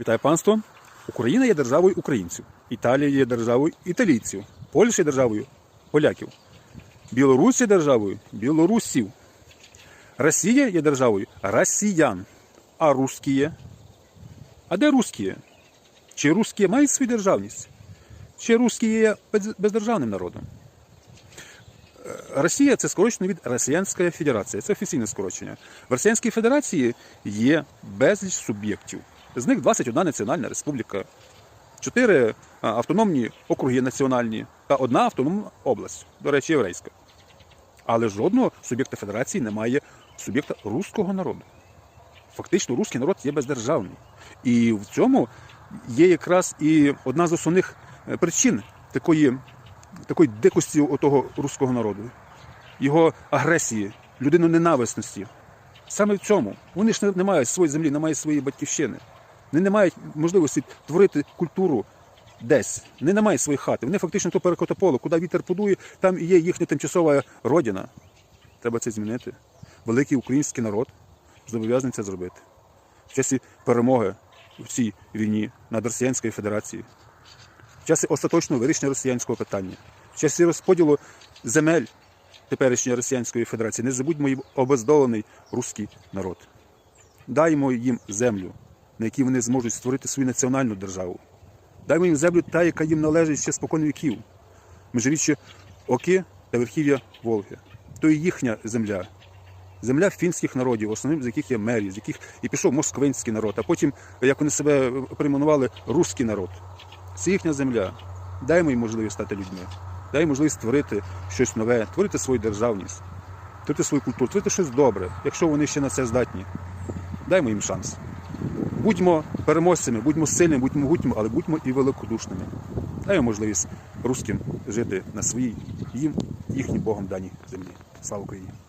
Вітаю панство. Україна є державою українців, Італія є державою італійців, Польща є державою поляків, Білорусь є державою білорусів, Росія є державою росіян, а русські. А де русські? Чи русські мають свою державність? Чи русські є бездержавним народом? Е, Росія це скорочено від Росіянська Федерація. Це офіційне скорочення. В Росіянській Федерації є безліч суб'єктів. З них 21 національна республіка, 4 автономні округи національні та одна автономна область, до речі, єврейська. Але жодного суб'єкта федерації немає суб'єкта руського народу. Фактично, руський народ є бездержавний. І в цьому є якраз і одна з основних е, причин такої, такої дикості того руського народу, його агресії, людиноненависності. Саме в цьому. Вони ж не мають своєї землі, не мають своєї батьківщини. Вони не мають можливості творити культуру десь. Вони не мають своєї хати. Вони фактично то перекотополе, куди вітер подує, там і є їхня тимчасова родина. Треба це змінити. Великий український народ зобов'язаний це зробити. В часі перемоги в цій війні над Росіянською Федерацією, в часі остаточного вирішення росіянського питання, в часі розподілу земель теперішньої Росіянської Федерації. Не забудьмо і обездолений руський народ. Даймо їм землю, на якій вони зможуть створити свою національну державу. Даймо їм землю та, яка їм належить ще спокон віків. Межиріччя Оки та верхів'я Волги. То і їхня земля. Земля фінських народів, основним з яких є мерії, з яких і пішов москвинський народ, а потім, як вони себе перейменували, руський народ. Це їхня земля. Даймо їм можливість стати людьми. Дай можливість створити щось нове, творити свою державність, творити свою культуру, творити щось добре, якщо вони ще на це здатні. Даймо їм шанс. Будьмо переможцями, будьмо сильними, будьмо гутьми, але будьмо і великодушними. Даємо можливість русським жити на своїй їм, їхнім Богом даній землі. Слава Україні!